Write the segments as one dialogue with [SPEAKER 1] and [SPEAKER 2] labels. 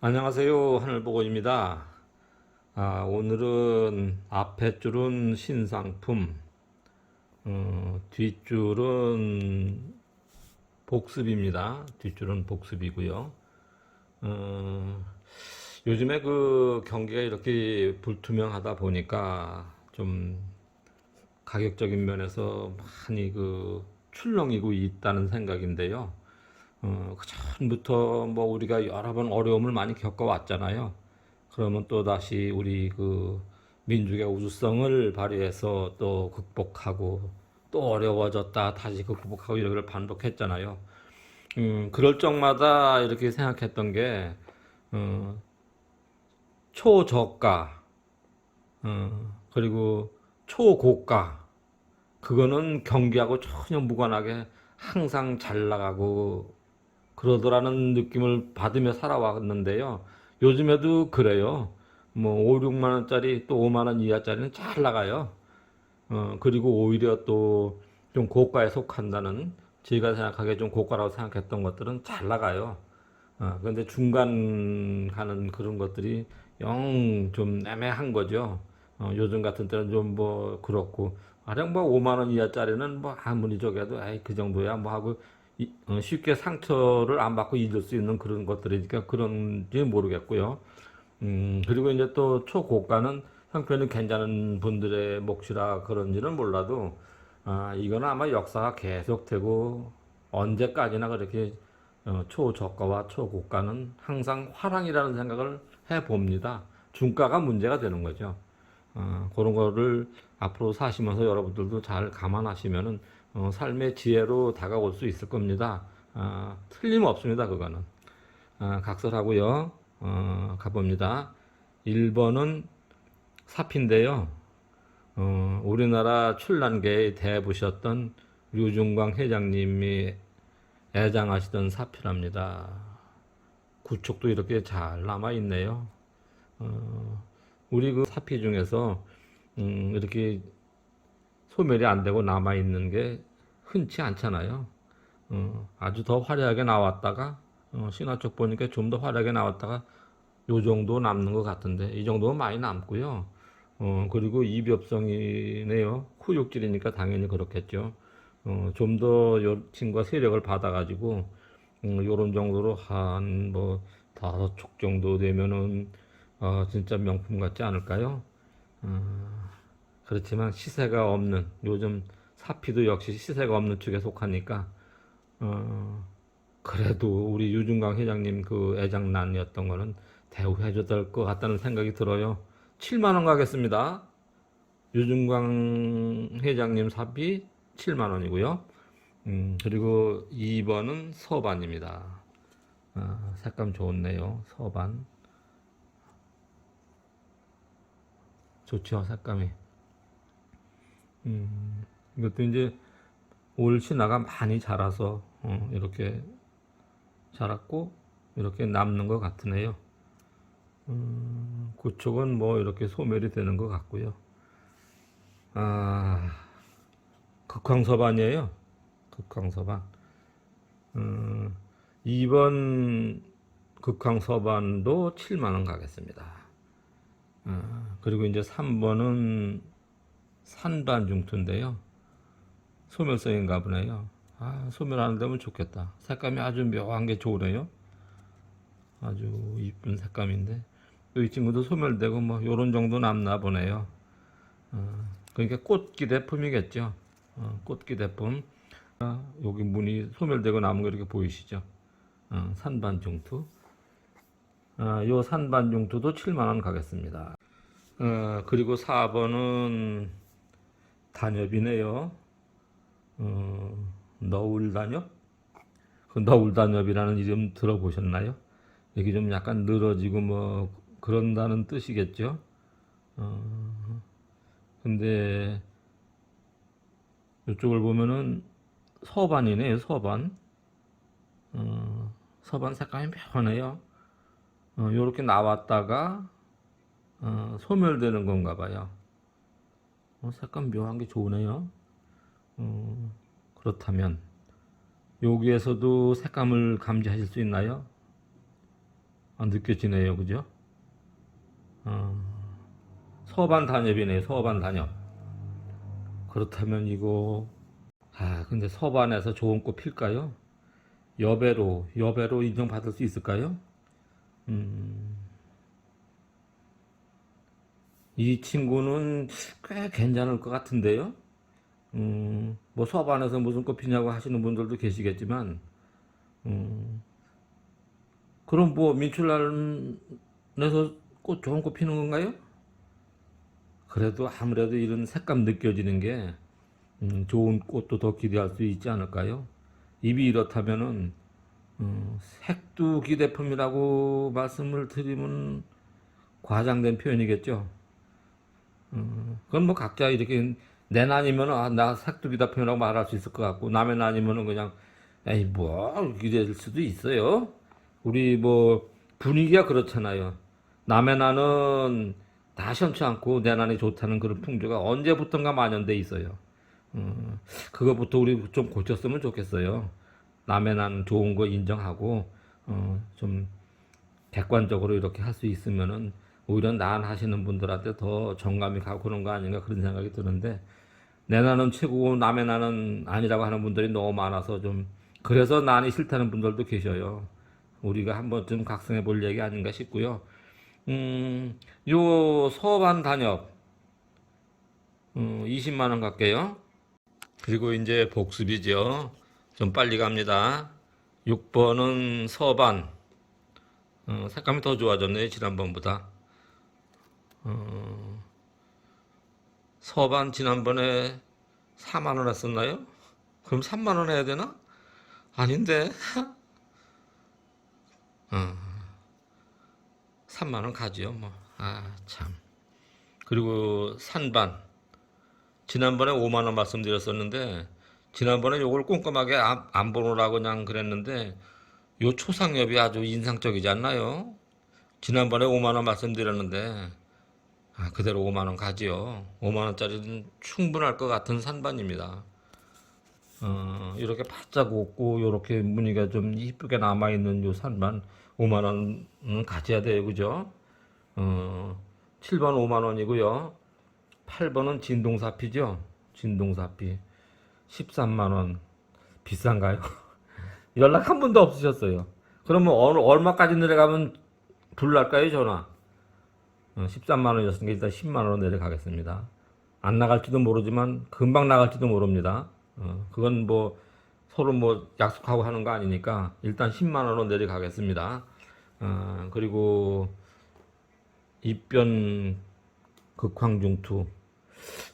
[SPEAKER 1] 안녕하세요. 하늘보고입니다. 아, 오늘은 앞에 줄은 신상품, 어, 뒷줄은 복습입니다. 뒷줄은 복습이고요. 어, 요즘에 그 경기가 이렇게 불투명하다 보니까 좀 가격적인 면에서 많이 그 출렁이고 있다는 생각인데요. 어, 그 전부터 뭐 우리가 여러 번 어려움을 많이 겪어왔잖아요. 그러면 또 다시 우리 그 민족의 우수성을 발휘해서 또 극복하고 또 어려워졌다 다시 극복하고 이러기를 반복했잖아요. 음, 그럴 적마다 이렇게 생각했던 게 어, 초저가 어, 그리고 초고가 그거는 경기하고 전혀 무관하게 항상 잘 나가고 그러더라는 느낌을 받으며 살아왔는데요. 요즘에도 그래요. 뭐 5, 6만 원짜리 또 5만 원 이하짜리는 잘 나가요. 어, 그리고 오히려 또 좀 고가에 속한다는 제가 생각하기에 좀 고가라고 생각했던 것들은 잘 나가요. 어, 그런데 중간 가는 그런 것들이 영 좀 애매한 거죠. 어, 요즘 같은 때는 좀 뭐 그렇고 가령 뭐 5만 원 이하짜리는 뭐 아무리 저게도 에이 그 정도야 뭐 하고 쉽게 상처를 안 받고 잊을 수 있는 그런 것들이니까 그런지 모르겠고요. 음, 그리고 이제 또 초고가는 형편이 괜찮은 분들의 몫이라 그런지는 몰라도 아, 이거는 아마 역사가 계속되고 언제까지나 그렇게 어, 초저가와 초고가는 항상 화랑이라는 생각을 해봅니다. 중가가 문제가 되는 거죠. 어, 그런 거를 앞으로 사시면서 여러분들도 잘 감안하시면은 어, 삶의 지혜로 다가올 수 있을 겁니다. 아, 틀림없습니다. 그거는. 아, 각설하고요. 어, 가봅니다. 1번은 사피인데요. 어, 우리나라 출란계의 대부셨던 류중광 회장님이 애장하시던 사피랍니다. 구축도 이렇게 잘 남아 있네요. 어, 우리 그 사피 중에서 음, 이렇게 소멸이 안 되고 남아 있는 게 흔치 않잖아요. 어, 아주 더 화려하게 나왔다가 어, 신화 쪽 보니까 좀 더 화려하게 나왔다가 요 정도 남는 것 같은데 이 정도면 많이 남고요. 어, 그리고 이비업성이네요. 후육질이니까 당연히 그렇겠죠. 어, 좀 더 요 친구가 세력을 받아가지고 음, 요런 정도로 한 뭐 다섯 촉 정도 되면은 어, 진짜 명품 같지 않을까요? 어, 그렇지만 시세가 없는 요즘 사피도 역시 시세가 없는 축에 속하니까 어, 그래도 우리 유중강 회장님 그 애장난이었던 거는 대우해줘야 될것 같다는 생각이 들어요. 7만 원 가겠습니다. 유중강 회장님 사비 7만 원이고요. 음, 그리고 2번은 서반입니다. 아, 색감 좋네요. 서반. 좋죠, 색감이. 음, 이것도 이제 올 신화가 많이 자라서 어, 이렇게 자랐고 이렇게 남는 것 같으네요. 음, 그쪽은 뭐 이렇게 소멸이 되는 것 같고요. 아, 극황서반이에요. 극황서반. 음, 2번 극황서반도 7만 원 가겠습니다. 아, 그리고 이제 3번은 산반 중투인데요. 소멸성인가 보네요. 아, 소멸 안 되면 좋겠다. 색감이 아주 묘한 게 좋으네요. 아주 이쁜 색감인데. 또이 친구도 소멸되고 뭐 요런 정도 남나 보네요. 어, 그러니까 꽃기대품이겠죠. 어, 꽃기대품. 아, 여기 문이 소멸되고 남은 거 이렇게 보이시죠? 어, 산반중투. 아, 요 산반중투도 7만 원 가겠습니다. 어, 그리고 4번은 단엽이네요. 어, 너울단엽? 그 너울단엽이라는 이름 들어보셨나요? 여기 좀 약간 늘어지고 뭐 그런다는 뜻이겠죠. 어, 근데 이쪽을 보면은 서반이네요, 서반. 어, 서반 색감이 묘하네요. 어, 요렇게 나왔다가 어, 소멸되는 건가 봐요. 어, 색감 묘한 게 좋으네요. 어, 그렇다면 여기에서도 색감을 감지하실 수 있나요? 아, 느껴지네요. 그죠? 어, 서반 단엽이네요. 서반 단엽. 그렇다면 이거 아 근데 서반에서 좋은 꽃 필까요? 여배로 여배로 인정받을 수 있을까요? 음, 이 친구는 꽤 괜찮을 것 같은데요. 음, 뭐 서반에서 무슨 꽃 피냐고 하시는 분들도 계시겠지만, 음, 그럼 뭐 민출날에서 꽃 좋은 꽃 피는 건가요? 그래도 아무래도 이런 색감 느껴지는 게 음, 좋은 꽃도 더 기대할 수 있지 않을까요? 입이 이렇다면은 음, 색도 기대품이라고 말씀을 드리면 과장된 표현이겠죠. 음, 그건 뭐 각자 이렇게 내 난이면은 아, 나 색도 기대품이라고 말할 수 있을 것 같고 남의 난이면은 그냥 에이 뭐 기대될 수도 있어요. 우리 뭐 분위기가 그렇잖아요. 남의 난은 다 시원치 않고 내 난이 좋다는 그런 풍조가 언제부턴가 만연돼 있어요. 음, 그거부터 우리 좀 고쳤으면 좋겠어요. 남의 난 좋은 거 인정하고 어, 좀 객관적으로 이렇게 할 수 있으면은 오히려 난 하시는 분들한테 더 정감이 가고 그런 거 아닌가 그런 생각이 드는데 내 나는 최고고 남의 나는 아니라고 하는 분들이 너무 많아서 좀 그래서 난이 싫다는 분들도 계셔요. 우리가 한번 좀 각성해 볼 얘기 아닌가 싶고요. 음, 요 서반 단엽 음, 20만 원 갈게요. 그리고 이제 복습이죠. 좀 빨리 갑니다. 6번은 서반. 어, 색감이 더 좋아졌네요. 지난번보다. 어, 서반 지난번에 4만 원 했었나요? 그럼 3만 원 해야 되나? 아닌데. 어, 3만 원 가지요. 뭐. 아, 참. 그리고 산반. 지난번에 5만 원 말씀드렸었는데 지난번에 요걸 꼼꼼하게 안, 안 보느라고 그냥 그랬는데 요 초상엽이 아주 인상적이지 않나요? 지난번에 5만 원 말씀드렸는데 아, 그대로 5만 원 가지요. 5만 원짜리는 충분할 것 같은 산반입니다. 어, 이렇게 바짝 웃고 이렇게 무늬가 좀 이쁘게 남아 있는 요 산반 5만 원은 가져야 돼요, 그죠? 어, 7번 5만 원이고요. 8번은 진동사피죠. 진동사피 13만 원 비싼가요? 연락 한 번도 없으셨어요. 그러면 어느 얼마까지 내려가면 불날까요, 전화? 어, 13만 원이었으니까 일단 10만 원으로 내려가겠습니다. 안 나갈지도 모르지만 금방 나갈지도 모릅니다. 어, 그건 뭐 서로 뭐 약속하고 하는 거 아니니까 일단 10만 원으로 내려가겠습니다. 어, 그리고 입변 극황중투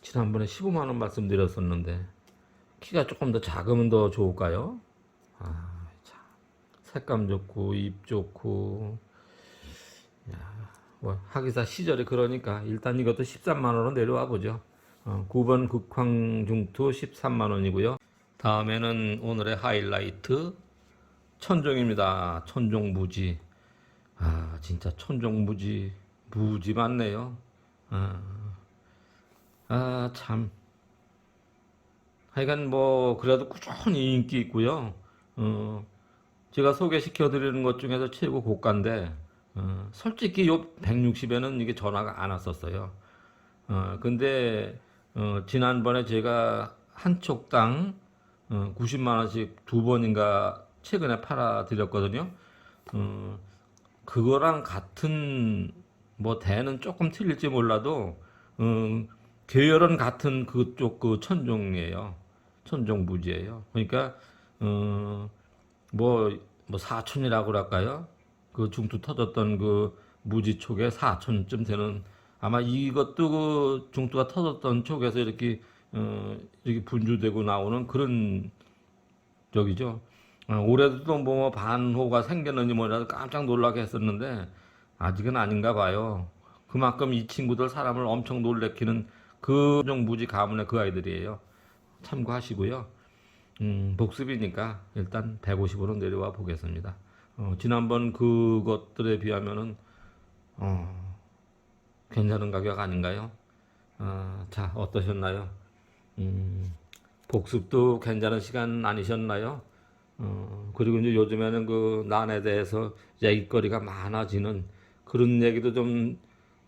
[SPEAKER 1] 지난번에 15만 원 말씀드렸었는데 키가 조금 더 작으면 더 좋을까요? 아, 참. 색감 좋고 입 좋고 야, 뭐 하기사 시절에 그러니까 일단 이것도 13만 원으로 내려와 보죠. 어, 9번 극황중투 13만 원이고요. 다음에는 오늘의 하이라이트 천종입니다. 천종무지. 아, 진짜 천종무지 무지 많네요. 아, 아, 참. 하여간 뭐 그래도 꾸준히 인기 있고요. 어, 제가 소개시켜 드리는 것 중에서 최고 고가인데 어, 솔직히 요 160에는 이게 전화가 안 왔었어요. 어, 근데 어, 지난번에 제가 한 촉당 어, 90만 원씩 두 번인가 최근에 팔아 드렸거든요. 어, 그거랑 같은 뭐 대는 조금 틀릴지 몰라도 음, 계열은 같은 그쪽 그 천종이에요. 천종 무지예요. 그러니까 어, 뭐, 뭐 사촌이라고 그럴까요? 그 중투 터졌던 그 무지 촉에 사촌쯤 되는 아마 이것도 그 중투가 터졌던 촉에서 이렇게 어, 이렇게 분주되고 나오는 그런 적이죠. 어, 올해도 뭐 반호가 생겼는지 뭐라도 깜짝 놀라게 했었는데 아직은 아닌가 봐요. 그만큼 이 친구들 사람을 엄청 놀래키는 그종 무지 가문의 그 아이들이에요. 참고하시고요. 음, 복습이니까 일단 150으로 내려와 보겠습니다. 어, 지난번 그것들에 비하면은 어, 괜찮은 가격 아닌가요? 어, 자 어떠셨나요? 음, 복습도 괜찮은 시간 아니셨나요? 어, 그리고 이제 요즘에는 그 난에 대해서 얘기거리가 많아지는 그런 얘기도 좀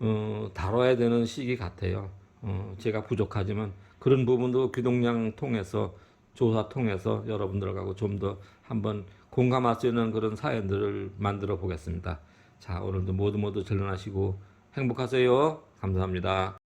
[SPEAKER 1] 어, 다뤄야 되는 시기 같아요. 어, 제가 부족하지만 그런 부분도 귀동량 통해서 조사 통해서 여러분들하고 좀 더 한번 공감할 수 있는 그런 사연들을 만들어 보겠습니다. 자, 오늘도 모두 모두 전련하시고 행복하세요. 감사합니다.